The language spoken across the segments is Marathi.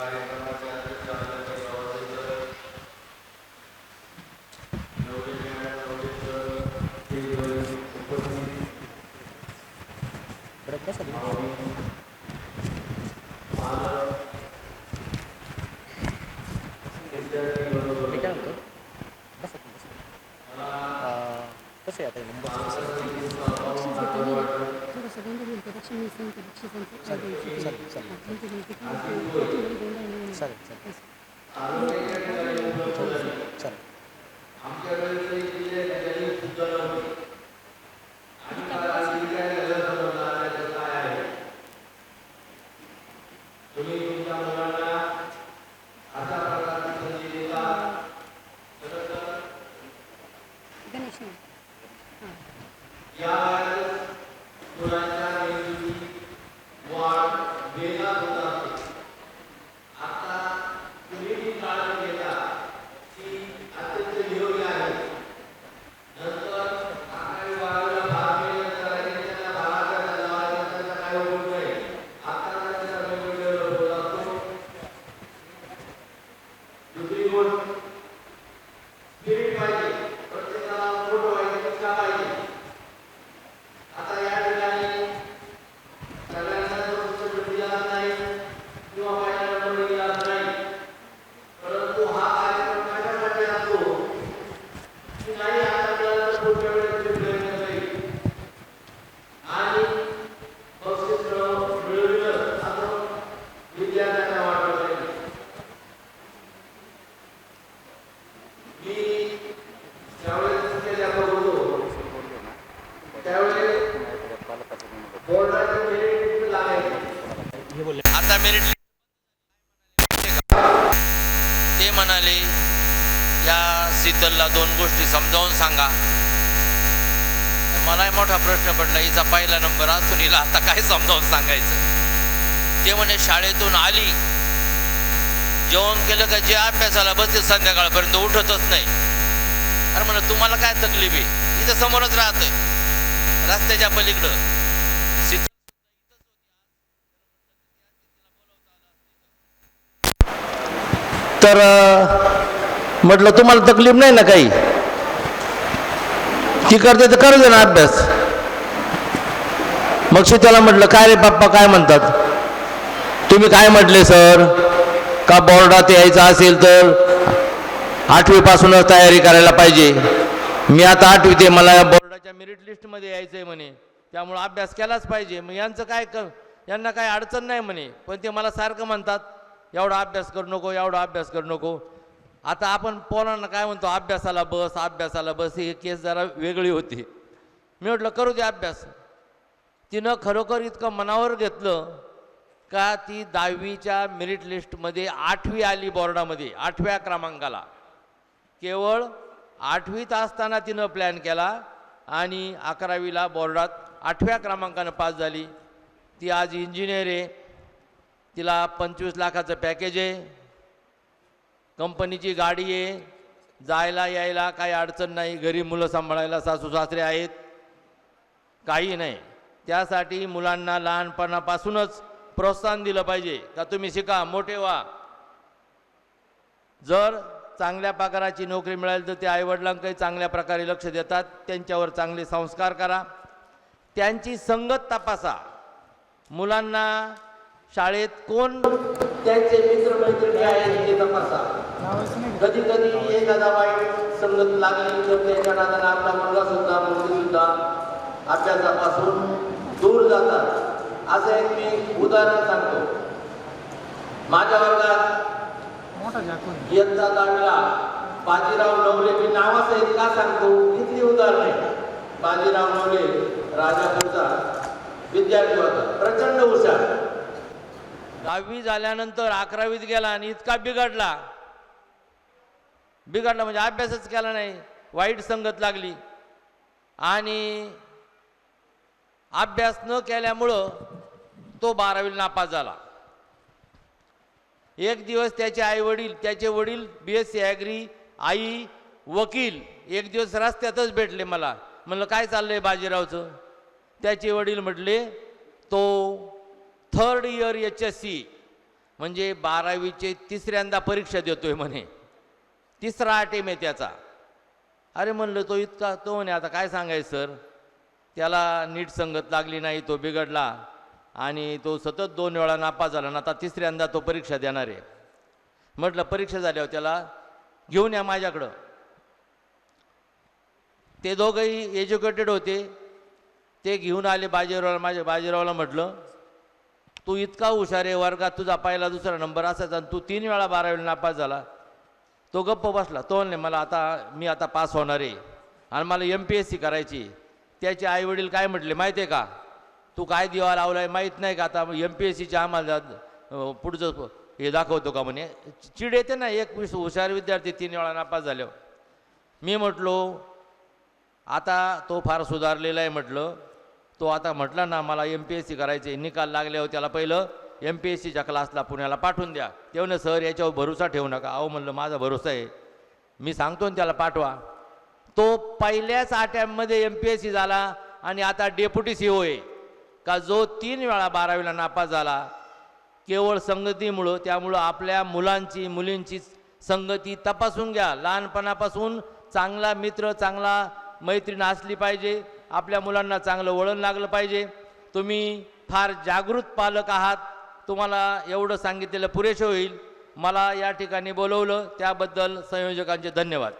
Gracias. या वेळेस मुलांच्या वाढ वेगात होत असते आता तुम्ही जी काळजी घेता ती अत्यंत योग्य आहे नंतर अकरावी बारावीला भाग गेल्यानंतर आणि त्याच्या भागाच्या लावायचा त्याचा काय उपयोग नाही आता त्याचा वेगवेगळे उपयोग असतो दुसरी गोष्ट स्पिरिट पाहिजे प्रत्येकाला मोठं व्हायची इच्छा पाहिजे आता या ठिकाणी सगळ्यांना तर पुस्तक दिला नाही किंवा पहिला नंबर दिला नाही परंतु हा कार्यक्रम कशासाठी असतो की नाही आता मिळालं तर पुढच्या वेळेस ते प्रयत्न करेल आणि बक्षीस मिळव- मिळविलं असं विद्यार्थ्यांना वाटलं पाहिजे मी ज्यावेळेस केल्या होतो त्यावेळेस बोर्डाची मेरिट लागायची हे बोलले आता मेरिट ते म्हणाले या शीतलला दोन गोष्टी समजावून सांगा. मलाही मोठा प्रश्न पडला हिचा पहिला नंबर असून हिला आता काय समजावून सांगायचं? ते म्हणे शाळेतून आली. जेवण केलं का जे अभ्यासाला बसते संध्याकाळपर्यंत उठतच नाही. अरे म्हणलं तुम्हाला काय तकलीफ आहे? इथं समोरच राहतंय. रस्त्याच्या पलीकडं. तर म्हटलं तुम्हाला तकलीफ नाही ना काही? ती करते तर करू ना अभ्यास. मग त्याला म्हटलं काय रे पप्पा काय म्हणतात? तुम्ही काय म्हटले सर? का बोर्डात यायचं असेल तर आठवीपासूनच तयारी करायला पाहिजे. मी आता आठवीत आहे मला बोर्डाच्या मेरिट लिस्टमध्ये यायचं आहे म्हणे. त्यामुळं अभ्यास केलाच पाहिजे. मग यांचं काय क यांना काय अडचण नाही म्हणे. पण ते मला सारखं म्हणतात एवढा अभ्यास करू नको एवढा अभ्यास करू नको. आता आपण पोरांना काय म्हणतो अभ्यासाला बस अभ्यासाला बस ही केस जरा वेगळी होती. मी म्हटलं करू दे अभ्यास. तिनं खरोखर इतकं मनावर घेतलं का ती दहावीच्या मेरिट लिस्टमध्ये आठवी आली बोर्डामध्ये आठव्या क्रमांकाला. केवळ आठवीत असताना तिनं प्लॅन केला आणि अकरावीला बोर्डात आठव्या क्रमांकानं पास झाली. ती आज इंजिनियर आहे. तिला पंचवीस लाखाचं पॅकेज आहे. कंपनीची गाडी आहे. जायला यायला काही अडचण नाही. घरी मुलं सांभाळायला सासू सासरे आहेत. काही नाही. त्यासाठी मुलांना लहानपणापासूनच प्रोत्साहन दिलं पाहिजे. का तुम्ही शिका मोठे व्हा. जर चांगल्या पगाराची नोकरी मिळाली तर ते आईवडिलांकडे चांगल्या प्रकारे लक्ष देतात. त्यांच्यावर चांगले संस्कार करा. त्यांची संगत तपासा. मुलांना शाळेत कोण? त्यांचे मित्रमैत्रिणी आहेत हे तपासा. कधी कधी एखादा वाईट संगत लागली तर त्याच्या नादाने आपला मुलगा सुद्धा मुलगी सुद्धा अभ्यासापासून दूर जातात. असं एक मी उदाहरण सांगतो. माझ्या वर्गात इयत्ता दहावीला बाजीराव नवले मी नावासहित का सांगतो इथली उदाहरण. आहे बाजीराव नवले राजापूरचा विद्यार्थी होता प्रचंड हुशार. दहावी झाल्यानंतर अकरावीत गेला आणि इतका बिघडला. बिघडला म्हणजे अभ्यासच केला नाही वाईट संगत लागली. आणि अभ्यास न केल्यामुळं तो बारावीला नापास झाला. एक दिवस त्याचे आई वडील त्याचे वडील बी एस सी ॲग्री आई वकील एक दिवस रस्त्यातच भेटले मला. म्हणलं काय चाललंय बाजीरावचं? त्याचे वडील म्हटले तो third year H S C म्हणजे बारावीचे तिसऱ्यांदा परीक्षा देतोय म्हणे. तिसरा अटेम आहे त्याचा. अरे म्हणलं तो इतका तो म्हणे आता काय सांगायचं सर? त्याला नीट संगत लागली नाही तो बिघडला. आणि तो सतत दोन वेळा नापास झाला ना आता तिसऱ्यांदा तो परीक्षा देणार आहे. म्हटलं परीक्षा झाल्यावर त्याला घेऊन या माझ्याकडं. ते दोघंही एज्युकेटेड होते. ते घेऊन आले बाजीरावला माझ्या बाजीरावला म्हटलं तू इतका हुशार आहे वर्गात तुझा पहिला दुसरा नंबर असायचा आणि तू तीन वेळा बारावीला नापास झाला. तो गप्प बसला. तो म्हणले मला आता मी आता पास होणार आहे. आणि मला एम पी एस सी करायची त्याचे आईवडील काय म्हटले माहिती आहे का? तू काय दिवा लावला आहे माहीत नाही का आता? एम पी एस सीच्या आम्हाला पुढचं हे दाखवतो का म्हणे? चिड येते ना एक हुशार विद्यार्थी तीन वेळा नापास झाल्यावर. मी म्हटलो आता तो फार सुधारलेला आहे म्हटलं. तो आता म्हटला ना मला एम पी एस सी करायचे निकाल लागल्यावर हो त्याला पहिलं. एम पी एस सीच्या क्लासला पुण्याला पाठवून द्या. तेव्हा सर याच्यावर भरोसा ठेवू नका. अहो म्हणलं माझा भरोसा आहे. मी सांगतो ना त्याला पाठवा. तो पहिल्याच आट्यामध्ये एम पी एस सी झाला आणि आता डेप्युटी सी ओ आहे. का जो तीन वेळा बारावीला नापास झाला केवळ संगतीमुळं त्यामुळं आपल्या मुलांची मुलींची संगती तपासून घ्या. लहानपणापासून चांगला मित्र चांगला मैत्रीण असली पाहिजे. आपल्या मुलांना चांगलं वळण लागलं पाहिजे. तुम्ही फार जागृत पालक आहात. तुम्हाला एवढं सांगितलेलं पुरेसे होईल. मला या ठिकाणी बोलवलं. त्याबद्दल संयोजकांचे धन्यवाद.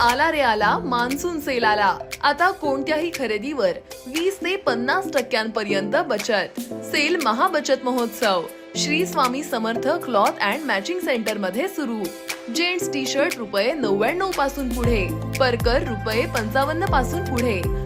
आला रे आला मान्सून सेल आला. आता कोणत्याही खरेदीवर वीस ते पन्नास टक्क्यांपर्यंत बचत. सेल महाबचत महोत्सव. Shri Swami Samarth cloth and matching सेंटरमध्ये सुरू. जेंट्स टी शर्ट रुपये नव्याण्णवपासून पुढे. परकर रुपये पंचावन्नपासून पुढे.